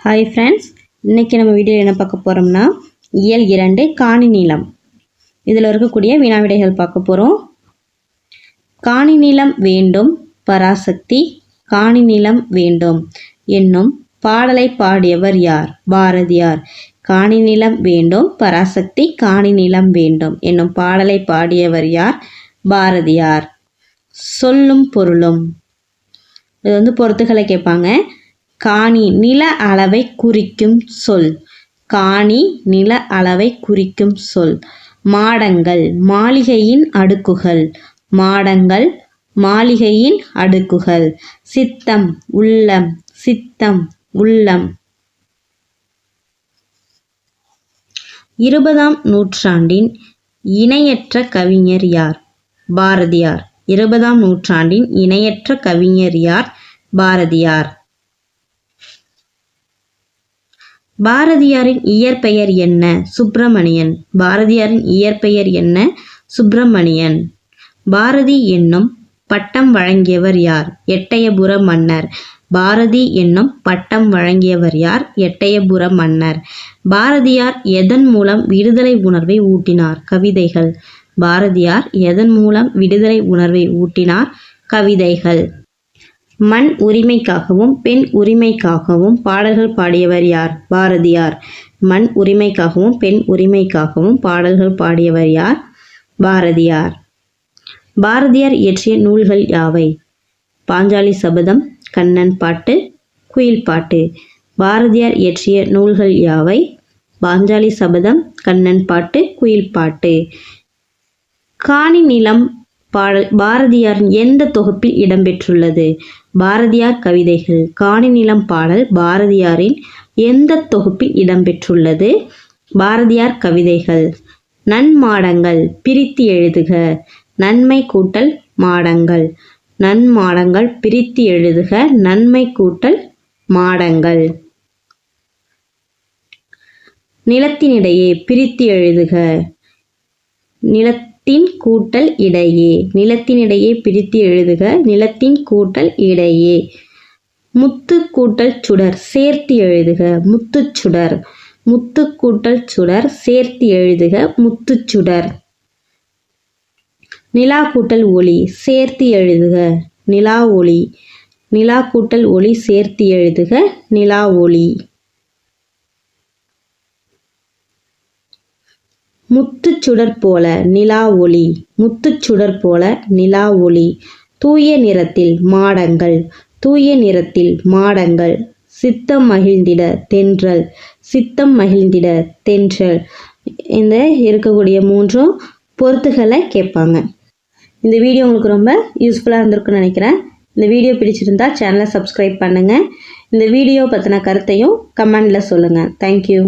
Hi friends இன்றைக்கி நம்ம video என்ன பார்க்க போகிறோம்னா இயல் இரண்டு காணி நீளம். இதில் இருக்கக்கூடிய வினாவிடைகள் பார்க்க போகிறோம் காணி நீளம் வேண்டும் பராசக்தி காணி நீளம் வேண்டும் என்னும் பாடலை பாடியவர் யார்? பாரதியார். காணி நிலம் வேண்டும் பராசக்தி காணி நிலம் வேண்டும் என்னும் பாடலை பாடியவர் யார்? பாரதியார். சொல்லும் பொருளும். இது வந்து பொறுத்துக்களை கேட்பாங்க. காணி நில அளவை குறிக்கும் சொல். காணி நில அளவை குறிக்கும் சொல். மாடங்கள் மாளிகையின் அடுக்குகள். மாடங்கள் மாளிகையின் அடுக்குகள். சித்தம் உள்ளம். சித்தம் உள்ளம். இருபதாம் நூற்றாண்டின் இணையற்ற கவிஞர் யார்? பாரதியார். இருபதாம் நூற்றாண்டின் இணையற்ற கவிஞர் யார்? பாரதியார். பாரதியாரின் இயற்பெயர் என்ன? சுப்பிரமணியன். பாரதியாரின் இயற்பெயர் என்ன? சுப்பிரமணியன். பாரதி என்னும் பட்டம் வழங்கியவர் யார்? எட்டயபுர மன்னர். பாரதி என்னும் பட்டம் வழங்கியவர் யார்? எட்டயபுர மன்னர். பாரதியார் எதன் மூலம் விடுதலை உணர்வை ஊட்டினார்? கவிதைகள். பாரதியார் எதன் மூலம் விடுதலை உணர்வை ஊட்டினார்? கவிதைகள். மண் உரிமைக்காகவும் பெண் உரிமைக்காகவும் பாடல்கள் பாடியவர் யார்? பாரதியார். மண் உரிமைக்காகவும் பெண் உரிமைக்காகவும் பாடல்கள் பாடியவர் யார்? பாரதியார். பாரதியார் இயற்றிய நூல்கள் யாவை? பாஞ்சாலி சபதம் கண்ணன் பாட்டு குயில் பாட்டு. பாரதியார் இயற்றிய நூல்கள் யாவை? பாஞ்சாலி சபதம் கண்ணன் பாட்டு குயில் பாட்டு. காணி நிலம் பாடல் பாரதியாரின் எந்த தொகுப்பில் இடம்பெற்றுள்ளது பாரதியார் கவிதைகள். காணிநிலம் பாடல் பாரதியாரின் எந்த தொகுப்பில் இடம்பெற்றுள்ளது? பாரதியார் கவிதைகள். நன்மாடங்கள் பிரித்து எழுதுக. நன்மை கூட்டல் மாடங்கள். நன்மாடங்கள் பிரித்து எழுதுக. நன்மை கூட்டல் மாடங்கள். நிலத்தினிடையே பிரித்து எழுதுக. நிலத்தின் கூட்டல் இடையே. நிலத்தினிடையே பிரித்து எழுதுக. நிலத்தின் கூட்டல் இடையே. முத்து கூட்டல் சுடர் சேர்த்து எழுதுக. முத்துச்சுடர் முத்து கூட்டல் சுடர் சேர்த்து எழுதுக. முத்துச்சுடர் நிலா கூட்டல் ஒளி சேர்த்து எழுதுக. நிலா ஒளி. நிலா கூட்டல் ஒளி சேர்த்து எழுதுக. நிலா ஒளி. முத்துச்சுடர் போல நிலா ஒளி முத்துச்சுடர் போல நிலா ஒளி. தூய நிறத்தில் மாடங்கள் தூய நிறத்தில் மாடங்கள். சித்தம் மகிழ்ந்திட தென்றல் சித்தம் மகிழ்ந்திட தென்றல். இந்த இருக்கக்கூடிய மூன்றும் பொறுத்துகளை கேட்பாங்க. இந்த வீடியோ உங்களுக்கு ரொம்ப யூஸ்ஃபுல்லாக இருந்திருக்குன்னு நினைக்கிறேன். இந்த வீடியோ பிடிச்சிருந்தா சேனலை சப்ஸ்கிரைப் பண்ணுங்கள் இந்த வீடியோ பற்றின கருத்தையும் கமெண்டில் சொல்லுங்கள் தேங்க்யூ